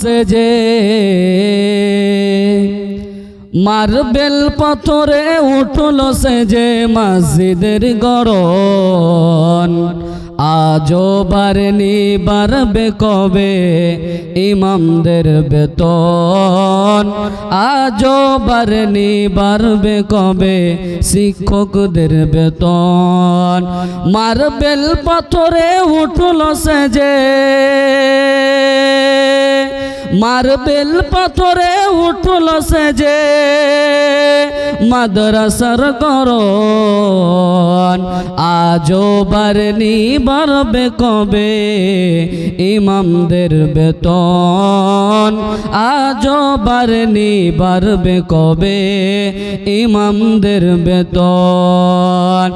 সে যে মার্বেল পাথরে উঠল সেজে মসজিদের গড়ন। আজও বারেনি বারবে কবে ইমামদের বেতন। আজও বারেনি বারবে কবে শিক্ষকদের বেতন। মার্বেল পাথরে উঠল সে যে মার্বেল পাথরে উঠল সে যে মাদ্রাসার করন আজও বারনি বারবে কবে ইমামদের বেতন। আজও বারনি বারবে কবে ইমামদের বেতন।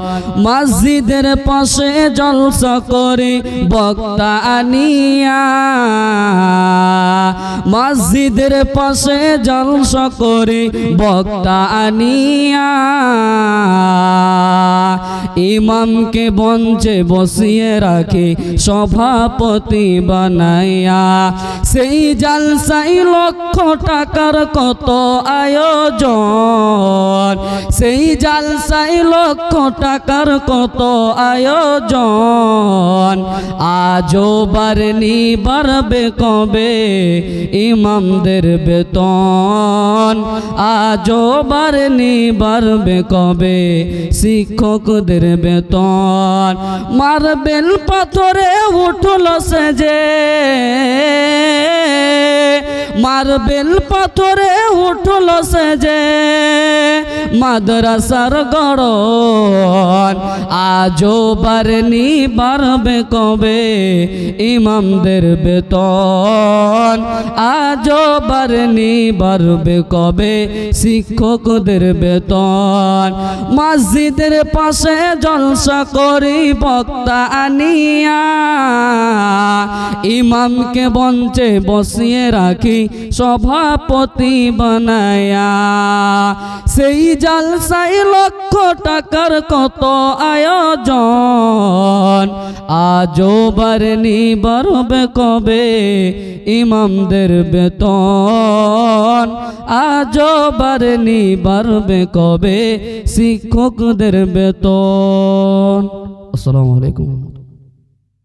মসজিদের পাশে জলসা করে বক্তা আনিয়া মসজিদের পাশে জলসা করে বক্তা আনিয়া, ইমামকে বঞ্চে বসিয়ে রাখে, সভাপতি বানাইয়া। সেই জালসাই লক্ষ টাকার কত আয়োজন? সেই জালসাই লক্ষ টাকার কত আয়োজন? আজও বারনি বাড়বে কবে? ইমামদের বেতন। আজও বারনি বাড়বে কবে? শিক্ষকদের বেতন। মারবেন পাথরে উঠল সে যে মার্বেল পাথরে উঠল সে যে মাদ্রাসার গড়ন। আজও বারনি বাড়বে কবে ইমামদের বেতন। আজও বারনি বাড়বে কবে শিক্ষকদের বেতন। মসজিদের পাশে জলসা করি বক্তা আনিয়া। ইমামকে বঞ্চে বসিয়ে রাখি, সভাপতি বানায়া। সেই জালসাই লক্ষ টাকার কত আয়োজন। আজও বারনি বাড়বে কবে ইমামদের বেতন। আজও বারনি বাড়বে কবে শিক্ষকদের বেতন। আসসালামু আলাইকুম।